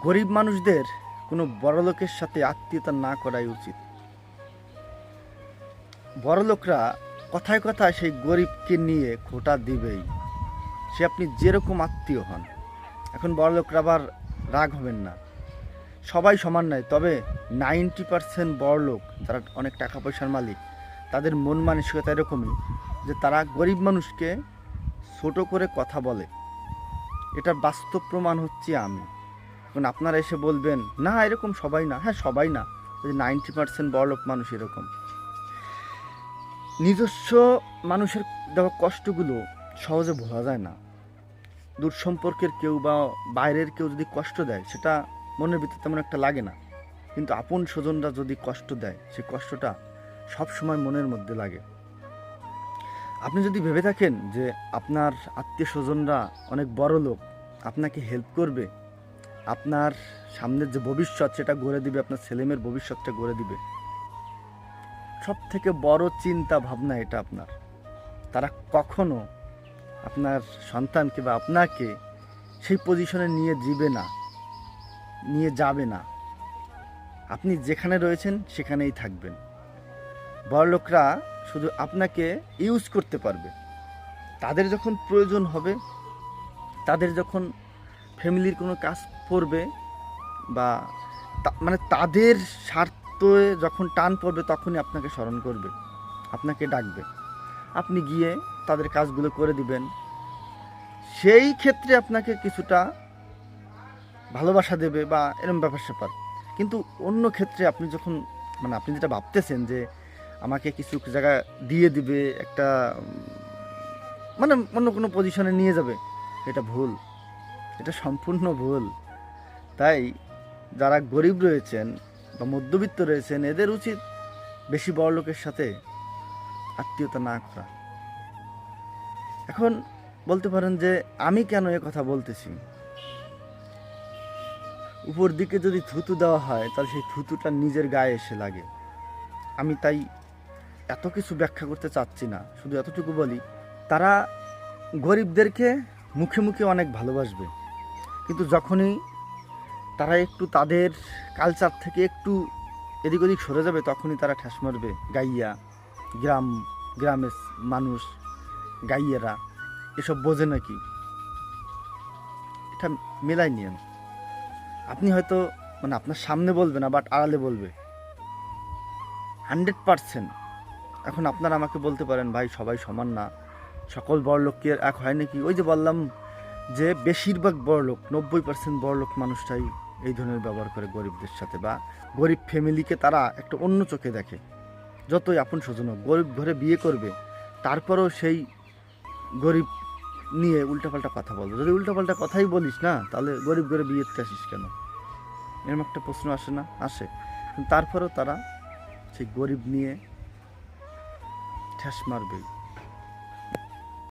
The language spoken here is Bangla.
গরিব মানুষদের কোনো বড়লোকের সাথে আত্মীয়তা না করাই উচিত। বড়লোকরা কথায় কথায় সেই গরিবকে নিয়ে খোটা দিবেই। সে আপনি যেরকম আত্মীয় হন। এখন বড়লোকরা আবার রাগ হবেন না। সবাই সমান নয়, তবে নাইনটি পার্সেন্ট বড়লোক যারা অনেক টাকা পয়সার মালিক, তাদের মন মানসিকতা এরকমই যে তারা গরিব মানুষকে ছোট করে কথা বলে। এটার বাস্তব প্রমাণ হচ্ছে আমি। এখন আপনারা এসে বলবেন, না, এরকম সবাই না। হ্যাঁ সবাই না। নাইনটি পার্সেন্ট বড়লোক মানুষ এরকম। নিজস্ব মানুষের দেওয়া কষ্টগুলো সহজে ভোলা যায় না। দূর সম্পর্কের কেউ বা বাইরের কেউ যদি কষ্ট দেয়, সেটা মনের ভিতরে তেমন একটা লাগে না। কিন্তু আপন স্বজনরা যদি কষ্ট দেয় সেই কষ্টটা সব সময় মনের মধ্যে লাগে। আপনি যদি ভেবে থাকেন যে আপনার আত্মীয় স্বজনরা অনেক বড় লোক আপনাকে হেল্প করবে আপনার সামনের যে ভবিষ্যৎ, সেটা গড়ে দিবে, আপনার ছেলেমেয়ের ভবিষ্যৎটা গড়ে দিবে। সব থেকে বড় চিন্তা ভাবনা এটা আপনার। তারা কখনো আপনার সন্তানকে বা আপনাকে সেই পজিশনে নিয়ে দিবে না, নিয়ে যাবে না। আপনি যেখানে রয়েছেন, সেখানেই থাকবেন। বড়লোকরা শুধু আপনাকে ইউজ করতে পারবে। তাদের যখন প্রয়োজন হবে, তাদের যখন ফ্যামিলির কোনো কাজ পড়বে বা মানে তাদের স্বার্থে যখন টান পড়বে তখনই আপনাকে স্মরণ করবে, আপনাকে ডাকবে। আপনি গিয়ে তাদের কাজগুলো করে দিবেন। সেই ক্ষেত্রে আপনাকে কিছুটা ভালোবাসা দেবে বা এরকম ব্যাপার স্যাপার কিন্তু অন্য ক্ষেত্রে আপনি যখন মানে আপনি যেটা ভাবতেছেন যে আমাকে কিছু জায়গা দিয়ে দিবে, একটা মানে অন্য কোনো পজিশনে নিয়ে যাবে, এটা ভুল। এটা সম্পূর্ণ ভুল। তাই যারা গরিব রয়েছেন বা মধ্যবিত্ত রয়েছেন, এদের উচিত বেশি বড় লোকের সাথে আত্মীয়তা না করা। এখন বলতে পারেন যে, আমি কেন এ কথা বলতেছি? উপর দিকে যদি থুতু দেওয়া হয়, তাহলে সেই থুতুটা নিজের গায়ে এসে লাগে। আমি তাই এত কিছু ব্যাখ্যা করতে চাচ্ছি না, শুধু এতটুকু বলি, তারা গরিবদেরকে মুখে মুখে অনেক ভালোবাসবে। কিন্তু যখনই তারা একটু তাদের কালচার থেকে একটু এদিক ওদিক সরে যাবে, তখনই তারা ঠেস মারবে। গাইয়া, গ্রাম, গ্রামের মানুষ, গাইয়েরা, এসব বোঝে নাকি? এটা মেলাই নিয়ম আপনি হয়তো মানে আপনার সামনে বলবে না বাট আড়ালে বলবে। Hundred percent. এখন আপনারা আমাকে বলতে পারেন, ভাই, সবাই সমান না। সকল বড়লোক কি এক হয় নাকি? ওই যে বললাম যে বেশিরভাগ বড়লোক, নব্বই পার্সেন্ট বড়লোক মানুষটাই এই ধরনের ব্যবহার করে গরিবদের সাথে বা গরিব ফ্যামিলিকে তারা একটা অন্য চোখে দেখে। যতই আপন স্বজন হোক, গরিব ঘরে বিয়ে করবে, তারপরেও সেই গরিব নিয়ে উল্টাপাল্টা কথা বলবে। যদি উল্টাপাল্টা কথাই বলিস না, তাহলে গরিব ঘরে বিয়েতে আসিস কেন? এরকম একটা প্রশ্ন আসে না? আসে। তারপরেও তারা সেই গরিব নিয়ে ঠেস মারবেই।